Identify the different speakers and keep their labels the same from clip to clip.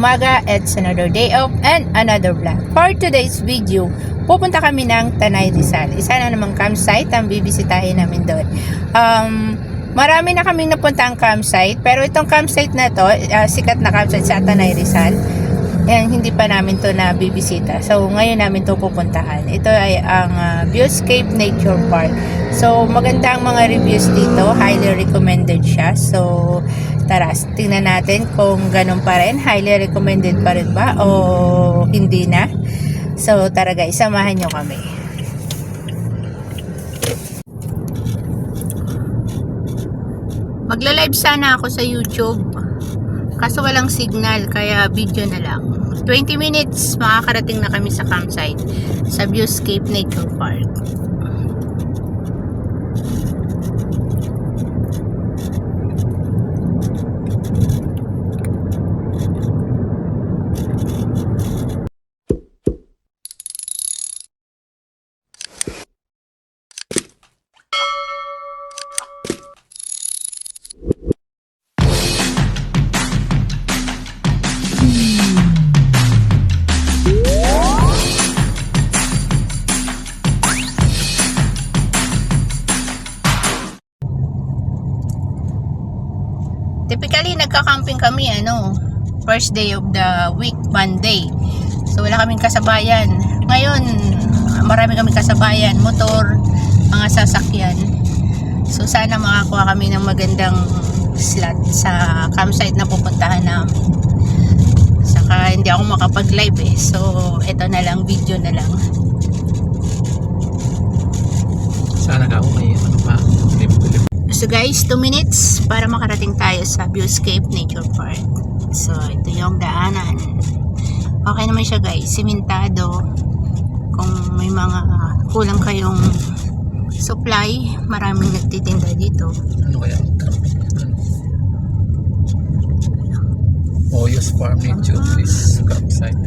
Speaker 1: Umaga. It's another day off and another vlog. For today's video, pupunta kami ng Tanay Rizal. Isa na namang campsite ang bibisitahin namin doon. Um, marami na kaming napunta ang campsite, pero itong campsite na to, ah, sikat na campsite sa Tanay Rizal. Ayan, hindi pa namin to na bibisita. So, ngayon namin to pupuntahan. Ito ay ang ah, Viewscape Nature Park. So, maganda ang mga reviews dito. Highly recommended siya. So, tara, tingnan natin kung ganun pa rin. Highly recommended pa rin ba o hindi na. So, tara guys, samahan nyo kami. Magla-live sana ako sa YouTube. Kaso walang signal, kaya video na lang. 20 minutes, makakarating na kami sa campsite sa Viewscape Nature Park. First day of the week, Monday. So, wala kaming kasabayan. Ngayon, marami kaming kasabayan, motor, mga sasakyan. So, sana makakuha kami ng magandang slot sa campsite na pupuntahan namin. Saka, hindi ako makapag-live eh. So, ito na lang, video na lang.
Speaker 2: Sana nga ako may ano pa.
Speaker 1: So guys, 2 minutes para makarating tayo sa Viewscape Nature Park. So, ito yung daanan. Okay naman siya guys, simentado. Kung may mga kulang kayong supply, maraming nagtitinda dito.
Speaker 2: Ano kaya? Oyos Farm Nature Please campsite.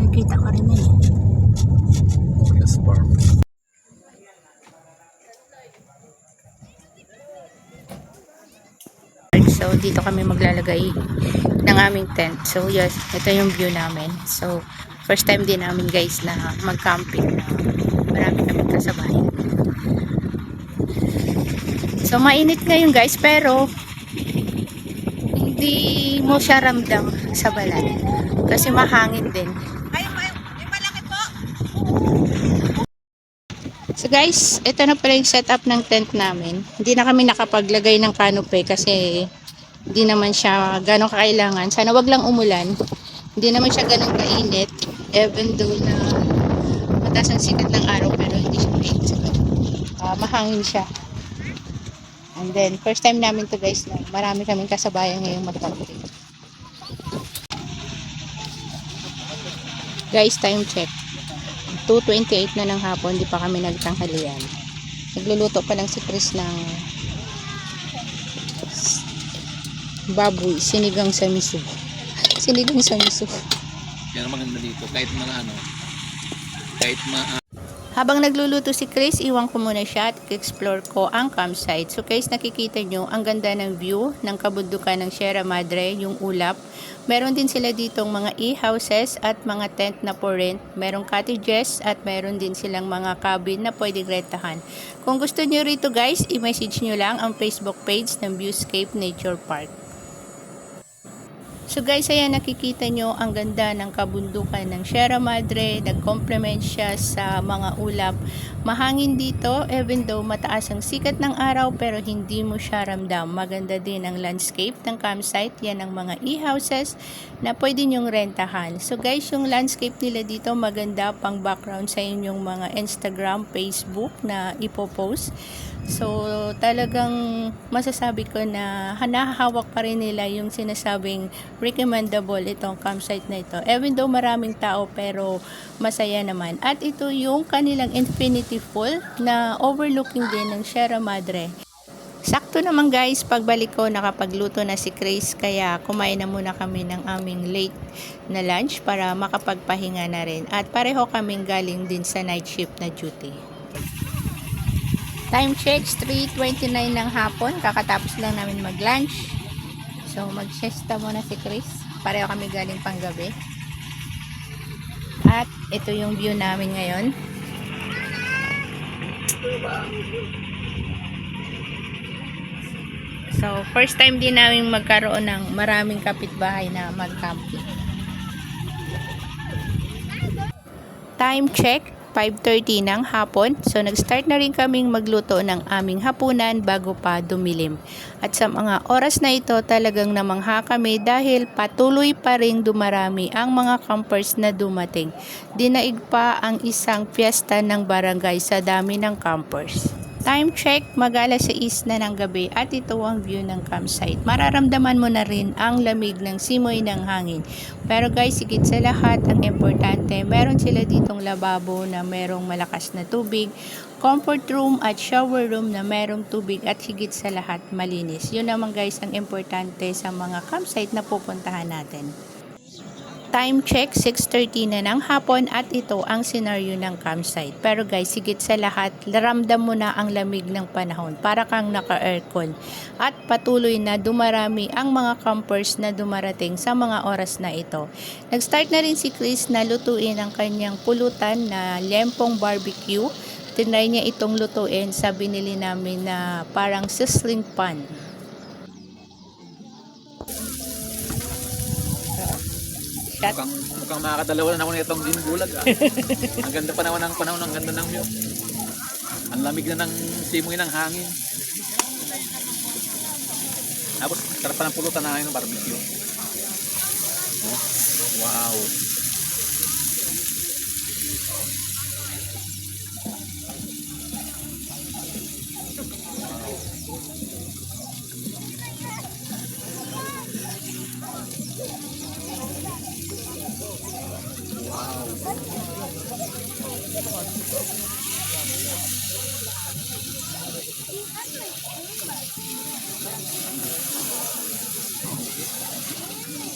Speaker 1: Nakikita ko rin eh.
Speaker 2: Oyos Farm.
Speaker 1: So, dito kami maglalagay ng aming tent. So, yes, ito yung view namin. So, first time din namin guys na mag-camping na marami kami kasabay. So, mainit ngayon guys, pero hindi mo siya ramdam sa balat. Kasi mahangin din. So guys, ito na pala yung setup ng tent namin. Hindi na kami nakapaglagay ng canopy kasi hindi naman siya gano'ng kailangan. Sana wag lang umulan. Hindi naman siya gano'ng kainit. Even though na mataas ang sikat ng araw pero hindi siya mainit. Ah, mahangin siya. And then, first time namin to guys na marami kaming kasabayan ngayong mag-camping. Guys, time check. 2.28 na ng hapon, di pa kami nagtanghalian. Nagluluto pa lang si Chris ng baboy, sinigang sa miso. Sinigang sa miso.
Speaker 2: Yan ang maganda dito. Kahit mga ano, kahit mga
Speaker 1: Habang nagluluto si Chris, iwan ko muna siya at explore ko ang campsite. So guys, nakikita nyo, ang ganda ng view ng kabundukan ng Sierra Madre, yung ulap. Meron din sila ditong mga e-houses at mga tent na for rent. Merong cottages at meron din silang mga cabin na pwedeng rentahan. Kung gusto nyo rito guys, i-message nyo lang ang Facebook page ng Viewscape Nature Park. So guys, ayan nakikita nyo ang ganda ng kabundukan ng Sierra Madre. Nag-complement siya sa mga ulap. Mahangin dito, even though mataas ang sikat ng araw pero hindi mo siya ramdam. Maganda din ang landscape ng campsite. Yan ang mga e-houses na pwede nyong rentahan. So guys, yung landscape nila dito maganda pang background sa inyong mga Instagram, Facebook na ipopost. So, talagang masasabi ko na nahahawak pa rin nila yung sinasabing recommendable itong campsite na ito. Even though maraming tao pero masaya naman. At ito yung kanilang infinity pool na overlooking din ng Sierra Madre. Sakto naman guys, pagbalik ko nakapagluto na si Chris kaya kumain na muna kami ng aming late na lunch para makapagpahinga na rin. At pareho kaming galing din sa night shift na duty. Time checks, 3.29 ng hapon. Kakatapos lang namin mag-lunch. So, mag-siesta muna si Chris. Pareho kami galing panggabi. At ito yung view namin ngayon. So, first time din namin magkaroon ng maraming kapitbahay na mag-camping. Time check, 5.30 ng hapon. So, nag-start na rin kaming magluto ng aming hapunan bago pa dumilim. At sa mga oras na ito, talagang namangha kami dahil patuloy pa rin dumarami ang mga campers na dumating. Dinaig pa ang isang fiesta ng barangay sa dami ng campers. Time check, mag-alas 6 na ng gabi at ito ang view ng campsite. Mararamdaman mo na rin ang lamig ng simoy ng hangin. Pero guys, sigit sa lahat, ang importante, meron sila ditong lababo na merong malakas na tubig, comfort room at shower room na merong tubig at higit sa lahat, malinis. Yun naman guys ang importante sa mga campsite na pupuntahan natin. Time check, 6.30 na ng hapon at ito ang senaryo ng campsite. Pero guys, sigit sa lahat, laramdam mo na ang lamig ng panahon para kang naka-aircon. At patuloy na dumarami ang mga campers na dumarating sa mga oras na ito. Nag-start na rin si Chris na lutuin ang kanyang pulutan na lempong barbecue. Tinry niya itong lutuin sa binili namin na parang sizzling pan. Shot.
Speaker 2: Mukhang, mukhang makakadalawa na ako nitong din bulag ah. ang ganda pa naman ng panahon, ang ganda ng view. Ang lamig na ng simoy ng hangin. Tapos, sarap pa ng pulutan na ng barbecue. Oh, wow.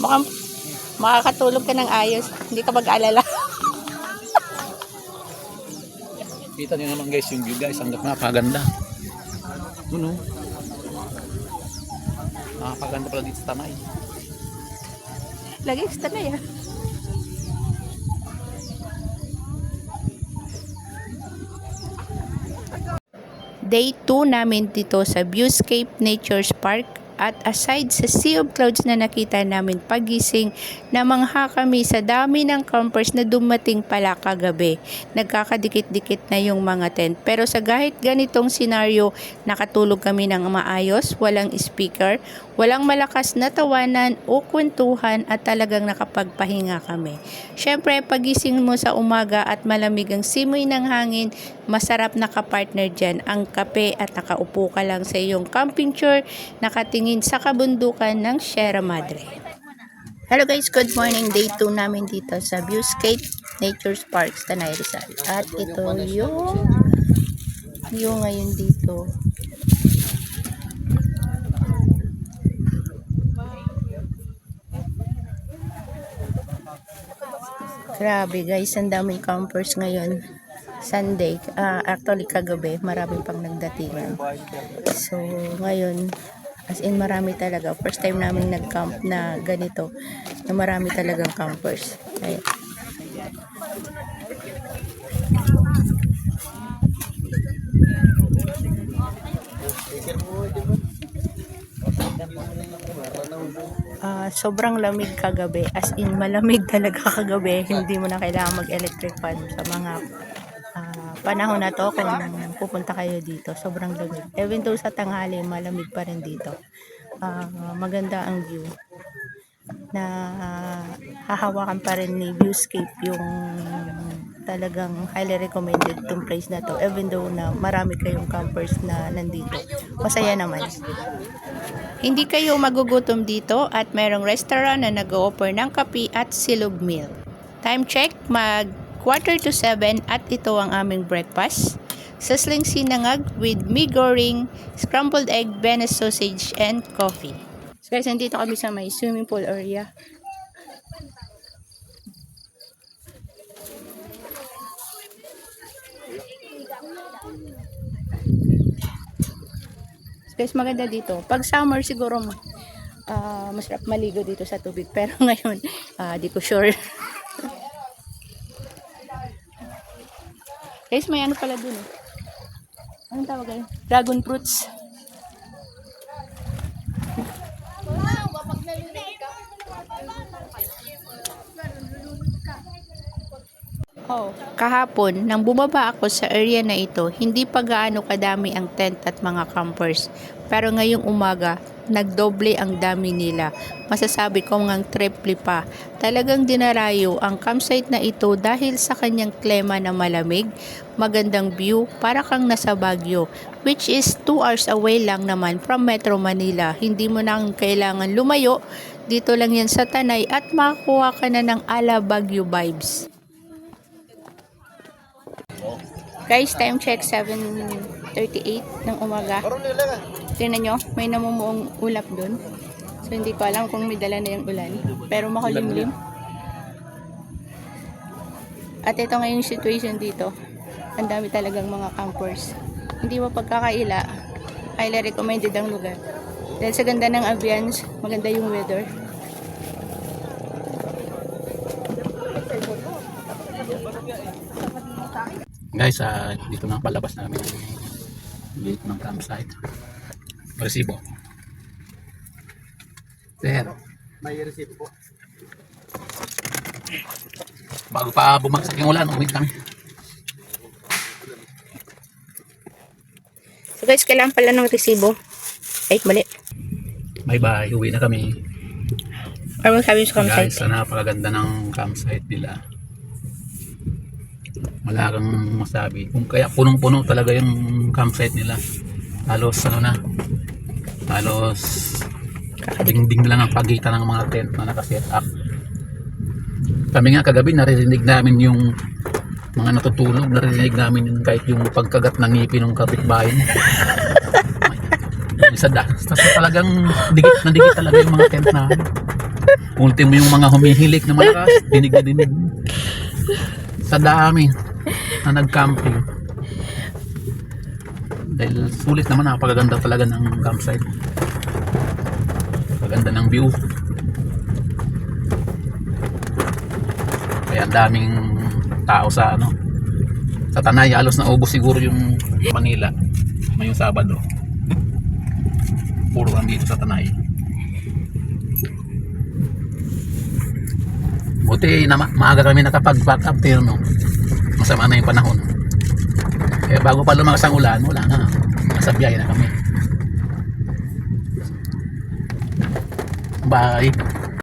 Speaker 1: Mukhang makakatulog ka ng ayos. Hindi ka mag-alala.
Speaker 2: Kita niyo naman guys yung view guys, ang napakaganda. Ano? Napakaganda pala dito sa Tanay.
Speaker 1: Lagi extra na yan. Day 2 namin dito sa Viewscape Nature's Park at aside sa sea of clouds na nakita namin pagising, namangha kami sa dami ng campers na dumating pala kagabi. Nagkakadikit-dikit na yung mga tent. Pero sa kahit ganitong senaryo, nakatulog kami ng maayos, walang speaker, walang malakas na tawanan o kwentuhan at talagang nakapagpahinga kami. Syempre, pagising mo sa umaga at malamig ang simoy ng hangin, masarap na kapartner dyan ang kape at nakaupo ka lang sa iyong camping chair, nakatingin sa kabundukan ng Sierra Madre. Hello guys, good morning. Day 2 namin dito sa Viewscape Nature's Parks, Tanay Rizal. At ito yung view ngayon dito. Grabe guys, ang daming campers ngayon. Sunday, ah, actually kagabi, marami pang nagdatingan. So, ngayon, as in marami talaga. First time namin nag-camp na ganito, na marami talagang campers. Ayan. Ah, sobrang lamig kagabi. As in, malamig talaga kagabi. Hindi mo na kailangan mag-electric fan sa mga panahon na to kung pupunta kayo dito. Sobrang lamig. Even though sa tanghali, malamig pa rin dito. Ah, maganda ang view na ah, hahawakan pa rin ni Viewscape yung talagang highly recommended tong place na to even though na marami kayong campers na nandito masaya naman hindi kayo magugutom dito at merong restaurant na nag-offer ng kape at silog meal. Time check, mag quarter to 7 at ito ang aming breakfast. Sasling sinangag with mee goreng, scrambled egg, Venice sausage, and coffee. So guys, nandito kami sa may swimming pool area. Guys, maganda dito. Pag summer siguro ah, masarap maligo dito sa tubig. Pero ngayon, ah, di ko sure. Guys, may ano pala dun eh. Anong tawag kayo? Dragon fruits. Oh, kahapon, nang bumaba ako sa area na ito, hindi pa gaano kadami ang tent at mga campers. Pero ngayong umaga, nagdoble ang dami nila. Masasabi ko ngang triple pa. Talagang dinarayo ang campsite na ito dahil sa kanyang klema na malamig, magandang view, para kang nasa Baguio, which is 2 hours away lang naman from Metro Manila. Hindi mo nang kailangan lumayo, dito lang yan sa Tanay at makakuha ka na ng ala Baguio vibes. Guys, time check 7.38 ng umaga. Tingnan nyo, may namumuong ulap doon. So, hindi ko alam kung may dala na yung ulan. Pero makulimlim. At ito nga yung situation dito. Ang dami talagang mga campers. Hindi mo pagkakaila. Highly recommended ang lugar. Dahil sa ganda ng ambience, maganda yung weather.
Speaker 2: Guys, ah, dito na palabas namin gate ng campsite. Resibo. Sir,
Speaker 3: May receipt po.
Speaker 2: bago pa bumagsak yung ulan, umit kami.
Speaker 1: So guys, kailangan pala ng resibo. Ay, mali.
Speaker 2: Bye-bye, uwi na kami.
Speaker 1: Or magsabi sa
Speaker 2: Guys, sa napakaganda ng campsite nila. Wala kang masabi. Kung kaya punong-puno talaga yung campsite nila. Halos ano na. Halos dingding lang ang pagitan ng mga tent na nakaset up. Kami nga kagabi naririnig namin yung mga natutulog, naririnig namin yung kahit yung pagkagat ng ngipin ng kapitbahay. Yung isa da. Tapos talagang dikit na dikit talaga yung mga tent na ultimo yung mga humihilik na malakas, dinig na dinig. Sa dami na nag-camping. Dahil sulit naman, napakaganda talaga ng campsite. Paganda ng view. Kaya ang daming tao sa ano sa Tanay, alos na ubos siguro yung Manila ngayong Sabado. Puro dito sa Tanay. Buti na ma- maaga kami nakapag-pack up till no. Masama na yung panahon. Kaya bago pa lumakas ang ulan, wala na. Nasa biyahe na kami. Bye.